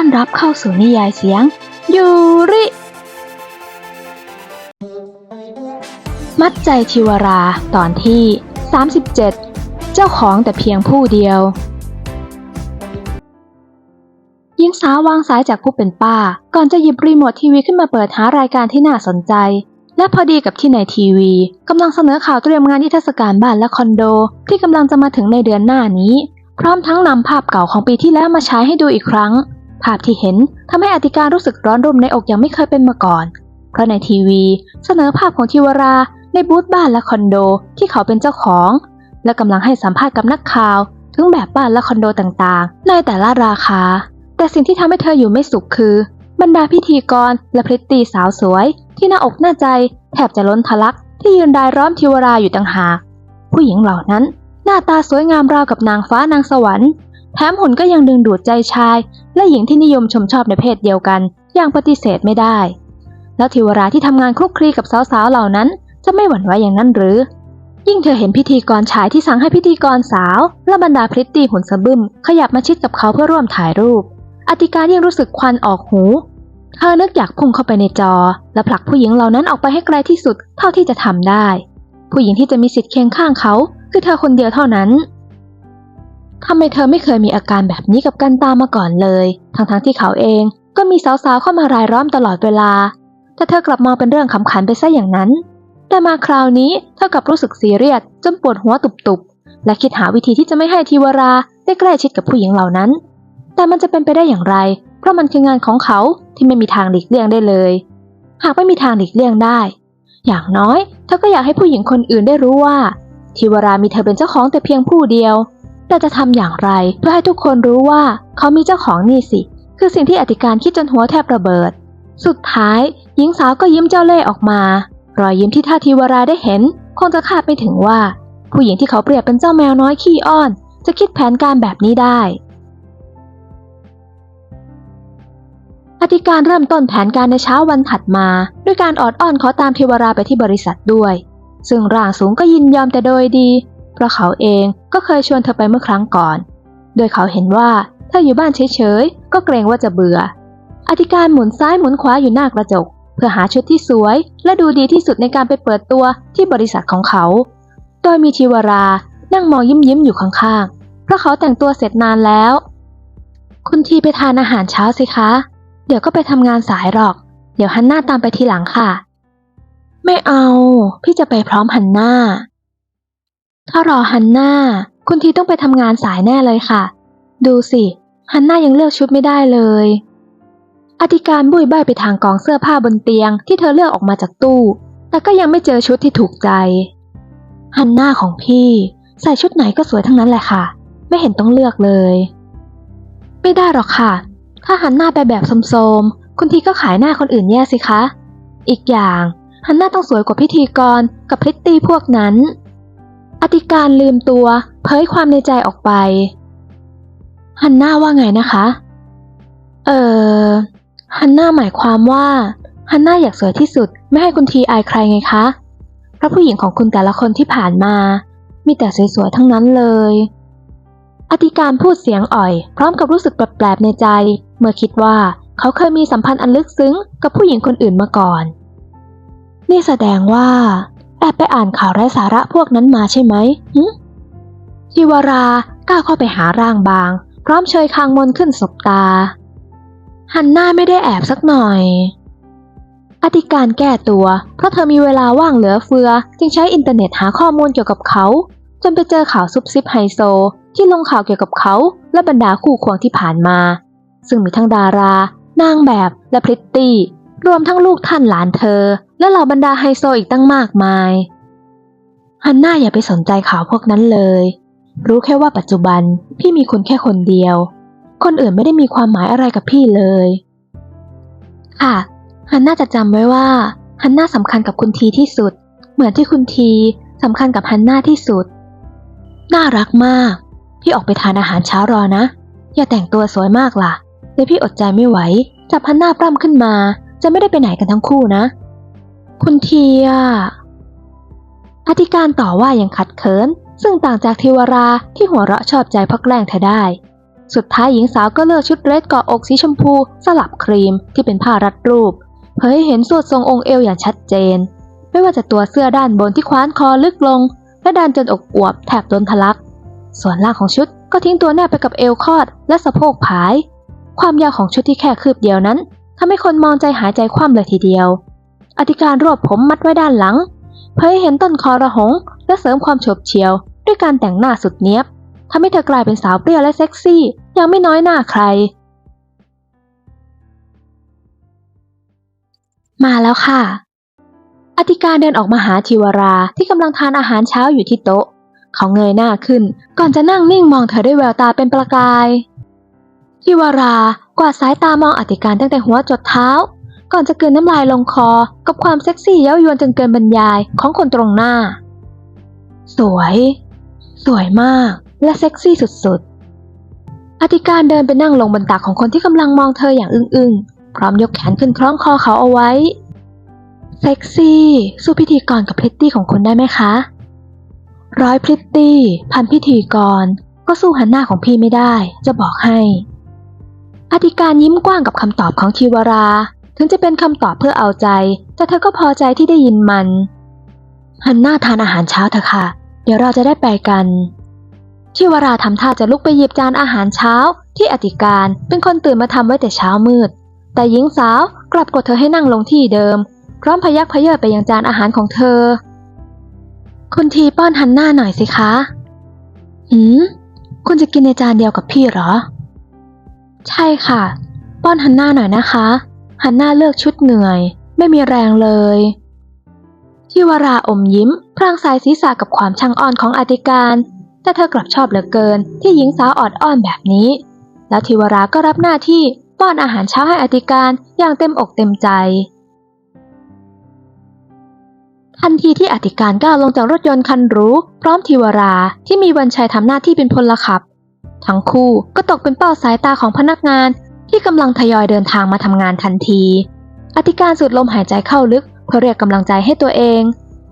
อนรับเข้าสู่นิยายเสียง ยูริ มัดใจทิวราตอนที่ 37 เจ้าของแต่เพียงผู้เดียวหญิงสาววางสายจากผู้เป็นป้า ก่อนจะหยิบรีโมททีวีขึ้นมาเปิดหารายการที่น่าสนใจ และพอดีกับที่ในทีวีกำลังเสนอข่าวเตรียมงานนิทรรศการบ้านและคอนโด ที่กำลังจะมาถึงในเดือนหน้านี้ พร้อมทั้งนำภาพเก่าของปีที่แล้วมาฉายให้ดูอีกครั้ง ภาพที่เห็นทำให้อธิการรู้สึกร้อนรุ่มในอกอย่างไม่เคยเป็นมาก่อน เพราะในทีวีเสนอภาพของทิวราในบูธบ้านและคอนโดที่เขาเป็นเจ้าของ และกำลังให้สัมภาษณ์กับนักข่าว ถึงแบบบ้านและคอนโดต่างๆ ในแต่ละราคา แต่สิ่งที่ทำให้เธออยู่ไม่สุขคือบรรดาพิธีกรและพริตตี้สาวสวย ที่หน้าอกหน้าใจแทบจะล้นทะลักที่ยืนรายล้อมทิวราอยู่ต่างหาก ผู้หญิงเหล่านั้น หน้าตาสวยงามราวกับนางฟ้านางสวรรค์ แถมหุ่นก็ยังดึงดูดใจชาย และหญิงที่นิยมชมชอบในเพศเดียวกัน อย่างปฏิเสธไม่ได้ แล้วทิวราที่ทำงานคลุกคลีกับสาวๆเหล่านั้น จะไม่หวั่นไหวอย่างนั้นหรือ ยิ่งเธอเห็นพิธีกรชายที่สั่งให้พิธีกรสาว และบรรดาพริตตี้หุ่นสะบึม ขยับมาชิดกับเขาเพื่อร่วมถ่ายรูปอธิการยิ่งรู้สึกควันออกหูเธอนึกอยากพุ่งเข้าไปในจอ และผลักผู้หญิงเหล่านั้นออกไปให้ไกลที่สุดเท่าที่จะทำได้ ผู้หญิงที่จะมีสิทธิ์เคียงข้างเขา คือเธอคนเดียวเท่านั้น ทำไมเธอไม่เคยมีอาการแบบนี้กับกันตามาก่อนเลย ทั้งๆที่เขาเองก็มีสาวๆเข้ามารายล้อมตลอดเวลา แต่เธอกลับมองเป็นเรื่องขำขันไปซะอย่างนั้น แต่มาคราวนี้เธอกลับรู้สึกซีเรียสจนปวดหัวตุบๆ และคิดหาวิธีที่จะไม่ให้ทิวราได้ใกล้ชิดกับผู้หญิงเหล่านั้น แต่มันจะเป็นไปได้อย่างไร เพราะมันคืองานของเขาที่ไม่มีทางหลีกเลี่ยงได้เลย หากไม่มีทางหลีกเลี่ยงได้ อย่างน้อยเธอก็อยากให้ผู้หญิงคนอื่นได้รู้ว่าทิวรามีเธอเป็นเจ้าของแต่เพียงผู้เดียว แต่จะทำอย่างไร เพื่อให้ทุกคนรู้ว่าเขามีเจ้าของนี่สิ คือสิ่งที่อธิการคิดจนหัวแทบระเบิด สุดท้าย หญิงสาวก็ยิ้มเจ้าเล่ห์ออกมา รอยยิ้มที่ท่าทิวราได้เห็น คงจะคาดไม่ถึงว่า ผู้หญิงที่เขาเปรียบเป็นเจ้าแมวน้อยขี้อ้อน จะคิดแผนการแบบนี้ได้ อธิการเริ่มต้นแผนการในเช้าวันถัดมา ด้วยการออดอ้อนขอตามเทวราไปที่บริษัทด้วย ซึ่งร่างสูงก็ยินยอมแต่โดยดี เพราะเขาเอง ก็เคยชวนเธอไปเมื่อครั้งก่อน โดยเขาเห็นว่าถ้าอยู่บ้านเฉยๆ ก็เกรงว่าจะเบื่อ อธิการหมุนซ้ายหมุนขวาอยู่หน้ากระจก เพื่อหาชุดที่สวย และดูดีที่สุดในการไปเปิดตัวที่บริษัทของเขา โดยมีทิวรา นั่งมองยิ้มยิ้มอยู่ข้างๆ เพราะเขาแต่งตัวเสร็จนานแล้ว คุณทีไปทานอาหารเช้าสิคะ เดี๋ยวก็ไปทำงานสายหรอก เดี๋ยวฮันน่าตามไปทีหลังค่ะ ไม่เอา พี่จะไปพร้อมฮันน่า ถ้ารอฮันน่าคุณทีต้องไปทำงานสายแน่เลยค่ะ ดูสิฮันน่ายังเลือกชุดไม่ได้เลยอธิการบุยใบไปทางกองเสื้อผ้าบนเตียงที่เธอเลือกออกมาจากตู้ แต่ก็ยังไม่เจอชุดที่ถูกใจ ฮันน่าของพี่ ใส่ชุดไหนก็สวยทั้งนั้นแหละค่ะ ไม่เห็นต้องเลือกเลย ไม่ได้หรอกค่ะ ถ้าหันหน้าไปแบบโสมๆคุณทีก็ขายหน้าคนอื่นแย่สิคะ อีกอย่างฮันน่าต้องสวยกว่าพิธีกรกับพริตตี้พวกนั้น อธิการลืมตัวเผยความในใจออกไปฮันน่าว่าไงนะคะ เออฮันน่าหมายความว่าฮันน่าอยากสวยที่สุด ไม่ให้คุณทีอายใครไงคะเพราะผู้หญิงของคุณแต่ละคนที่ผ่านมา มีแต่สวยๆทั้งนั้นเลย อธิการพูดเสียงอ่อย พร้อมกับรู้สึกแปลกๆในใจ เมื่อคิดว่าเขาเคยมีสัมพันธ์อันลึกซึ้งกับผู้หญิงคนอื่นมาก่อน นี่แสดงว่า แอบไปอ่านข่าวไร้สาระพวกนั้นมาใช่ไหมหึทิวราก้าวเข้าไปหาร่างบาง พร้อมเชยคางมนขึ้นสบตา หันหน้าไม่ได้แอบสักหน่อย อธิการแก้ตัว เพราะเธอมีเวลาว่างเหลือเฟือ จึงใช้อินเทอร์เน็ตหาข้อมูลเกี่ยวกับเขา จนไปเจอข่าวซุบซิบไฮโซ ที่ลงข่าวเกี่ยวกับเขา และบรรดาคู่ควงที่ผ่านมา ซึ่งมีทั้งดารา นางแบบและพริตตี้ รวมทั้งลูกท่านหลานเธอ และเหล่าบรรดาไฮโซอีกตั้งมากมายฮันน่าอย่าไปสนใจข่าวพวกนั้นเลย รู้แค่ว่าปัจจุบันพี่มีคุณแค่คนเดียว คนอื่นไม่ได้มีความหมายอะไรกับพี่เลย ค่ะฮันน่าจะจำไว้ว่าฮันน่าสำคัญกับคุณทีที่สุด เหมือนที่คุณทีสำคัญกับฮันน่าที่สุด น่ารักมาก พี่ออกไปทานอาหารเช้ารอนะ อย่าแต่งตัวสวยมากล่ะเดี๋ยวพี่อดใจไม่ไหวจับฮันน่าปล้ำขึ้นมา จะไม่ได้ไปไหนกันทั้งคู่นะ คุณเทีอะอธิการต่อว่าอย่างขัดเขิน ซึ่งต่างจากเทวราที่หัวเราะชอบใจเพราะแกล้งเธอได้ สุดท้ายหญิงสาวก็เลือกชุดเรสเกาะอกสีชมพู สลับครีมที่เป็นผ้ารัดรูปเผยให้เห็นส่วดทรงองค์เอวอย่างชัดเจน ไม่ว่าจะตัวเสื้อด้านบนที่คว้านคอลึกลง และด้านจนอกอวบแถบต้นทะลัก ส่วนล่างของชุดก็ทิ้งตัวแนบไปกับเอวคอด และสะโพกผาย ความยาวของชุดที่แค่คืบเดียวนั้นทำให้คนมองใจหายใจคว่ำเลยทีเดียว อธิการรวบผมมัดไว้ด้านหลัง เผยให้เห็นต้นคอระหง และเสริมความโฉบเฉียว ด้วยการแต่งหน้าสุดเนี้ยบทำให้เธอกลายเป็นสาวเปรี้ยวและเซ็กซี่ย่างไม่น้อยหน้าใคร มาแล้วค่ะ อธิการเดินออกมาหาทิวราที่กำลังทานอาหารเช้าอยู่ที่โต๊ะ เขาเงยหน้าขึ้น ก่อนจะนั่งนิ่งมองเธอด้วยแววตาเป็นประกายทิวรากวาดสายตามองอธิการตั้งแต่หัวจดเท้า ก่อนจะกลืนน้ำลายลงคอ กับความเซ็กซี่เย้ายวนจนเกินบรรยายของคนตรงหน้า สวย สวยมาก และเซ็กซี่สุดๆอธิการเดินไปนั่งลงบนตักของคนที่กำลังมองเธออย่างอึ้งๆ พร้อมยกแขนขึ้นคล้องคอเขาเอาไว้ เซ็กซี่สู้พิธีกรกับพริตตี้ของคุณได้ไหมคะ ร้อยพริตตี้ พันพิธีกร ก็สู้หันหน้าของพี่ไม่ได้ จะบอกให้อธิการยิ้มกว้างกับคำตอบของทิวรา ถึงจะเป็นคำตอบเพื่อเอาใจ แต่เธอก็พอใจที่ได้ยินมัน หันหน้าทานอาหารเช้าเถอะค่ะ เดี๋ยวเราจะได้ไปกันทิวราทำท่าจะลุกไปหยิบจานอาหารเช้า ที่อธิการเป็นคนตื่นมาทำไว้แต่เช้ามืด แต่หญิงสาวกลับกดเธอให้นั่งลงที่เดิม พร้อมพยักพเยิดไปยังจานอาหารของเธอ คุณทีป้อนฮันน่าหน่อยสิคะ หืม คุณจะกินในจานเดียวกับพี่เหรอ ใช่ค่ะ ป้อนฮันน่าหน่อยนะคะ ฮันน่าเลือกชุดเหนื่อย ไม่มีแรงเลยทิวราอมยิ้มพลางสายศีรษะกับความช่างอ่อนของอธิการ แต่เธอกลับชอบเหลือเกิน ที่หญิงสาวออดอ้อนแบบนี้ แล้วทิวราก็รับหน้าที่ป้อนอาหารเช้าให้อธิการอย่างเต็มอกเต็มใจ ทันทีที่อธิการก้าวลงจากรถยนต์คันหรูพร้อมทิวราที่มีวันชัยทำหน้าที่เป็นพลขับ ทั้งคู่ก็ตกเป็นเป้าสายตาของพนักงาน ที่กำลังทยอยเดินทางมาทำงานทันที อธิการสูดลมหายใจเข้าลึกเพื่อเรียกกำลังใจให้ตัวเอง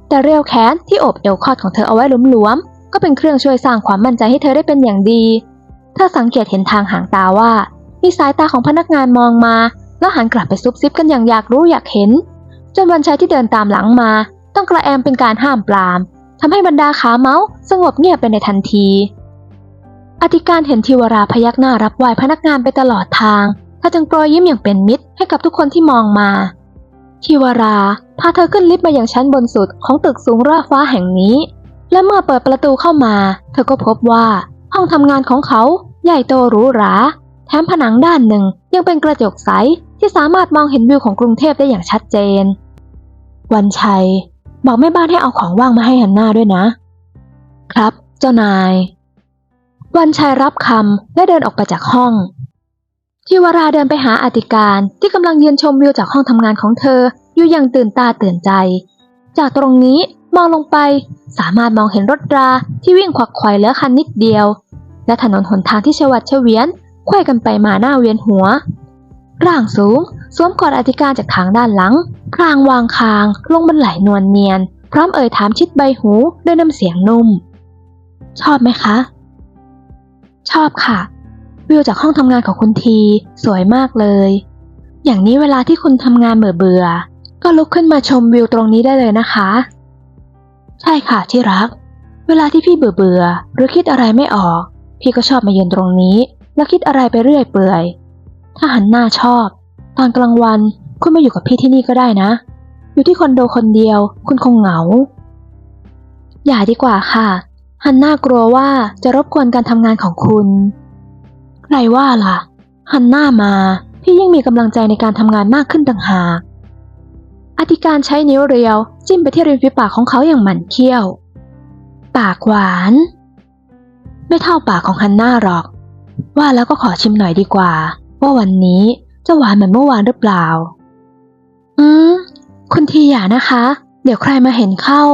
แต่เรียวแขนที่โอบเอวคอดของเธอเอาไว้หลวมๆ ก็เป็นเครื่องช่วยสร้างความมั่นใจให้เธอได้เป็นอย่างดี เธอสังเกตเห็นทางหางตาว่า มีสายตาของพนักงานมองมา แล้วหันกลับไปซุบซิบกันอย่างอยากรู้อยากเห็น จนวันชัยที่เดินตามหลังมา ต้องกระแอมเป็นการห้ามปรามทำให้บรรดาขาเมาส์สงบเงียบไปในทันที อธิการเห็นทิวราพยักหน้ารับไหวพนักงานไปตลอดทางเธอจึงโปรยยิ้มอย่างเป็นมิตรให้กับทุกคนที่มองมาทิวราพาเธอขึ้นลิฟต์มาอย่างชั้นบนสุดของตึกสูงระฟ้าแห่งนี้ และเมื่อเปิดประตูเข้ามา เธอก็พบว่าห้องทำงานของเขาใหญ่โตหรูหรา แถมผนังด้านหนึ่งยังเป็นกระจกใสที่สามารถมองเห็นวิวของกรุงเทพได้อย่างชัดเจน วันชัย บอกแม่บ้านให้เอาของว่างมาให้ฮันน่าด้วยนะ ครับ เจ้านาย วันชัยรับคำและเดินออกไปจากห้อง ทิวราเดินไปหาอธิการที่กำลังยืนชมวิวจากห้องทำงานของเธออยู่อย่างตื่นตาตื่นใจ จากตรงนี้มองลงไปสามารถมองเห็นรถราที่วิ่งขวักไขว่เลือคันนิดเดียว และถนนหนทางที่ชวัดเฉวียนไขว้กันไปมาหน้าเวียนหัว ร่างสูงสวมกอดอธิการจากทางด้านหลังพลางวางคาง ลงบนไหล่นวลเนียน พร้อมเอ่ยถามชิดใบหูด้วยน้ำเสียงนุ่ม ชอบไหมคะ ชอบค่ะ วิวจากห้องทำงานของคุณที สวยมากเลย อย่างนี้เวลาที่คุณทำงานเบื่อเบื่อๆก็ลุกขึ้นมาชมวิวตรงนี้ได้เลยนะคะ ใช่ค่ะที่รัก เวลาที่พี่เบื่อเบื่อๆหรือคิดอะไรไม่ออก พี่ก็ชอบมายืนตรงนี้ แล้วคิดอะไรไปเรื่อยเปื่อย ถ้าหันหน้าชอบ ตอนกลางวันคุณมาอยู่กับพี่ที่นี่ก็ได้นะ อยู่ที่คอนโดคนเดียว คุณคงเหงา อย่าดีกว่าค่ะ ฮันน่ากลัวว่าจะรบกวนการทำงานของคุณใครว่าล่ะ ฮันน่ามา พี่ยิ่งมีกำลังใจในการทำงานมากขึ้นต่างหาก อธิการใช้นิ้วเรียว จิ้มไปที่ริมฝีปากของเขาอย่างหมันเคี้ยว ปากหวาน ไม่เท่าปากของฮันน่าหรอก ว่าแล้วก็ขอชิมหน่อยดีกว่า ว่าวันนี้จะหวานเหมือนเมื่อวานหรือเปล่า อืม คุณทีอย่านะคะ เดี๋ยวใครมาเห็นเข้า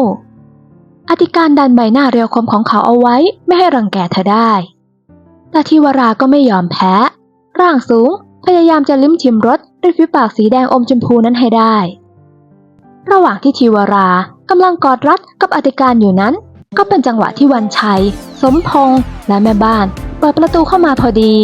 อธิการดันใบหน้าเรียวคมของเขาเอาไว้ไม่ให้รังแกเธอได้ แต่ทิวราก็ไม่ยอมแพ้ ร่างสูงพยายามจะลิ้มชิมรสริมฝีปากสีแดงอมชมพูนั้นให้ได้ ระหว่างที่ทิวรากำลังกอดรัดกับอธิการอยู่นั้น ก็เป็นจังหวะที่วันชัย สมพงษ์และแม่บ้าน เปิดประตูเข้ามาพอดี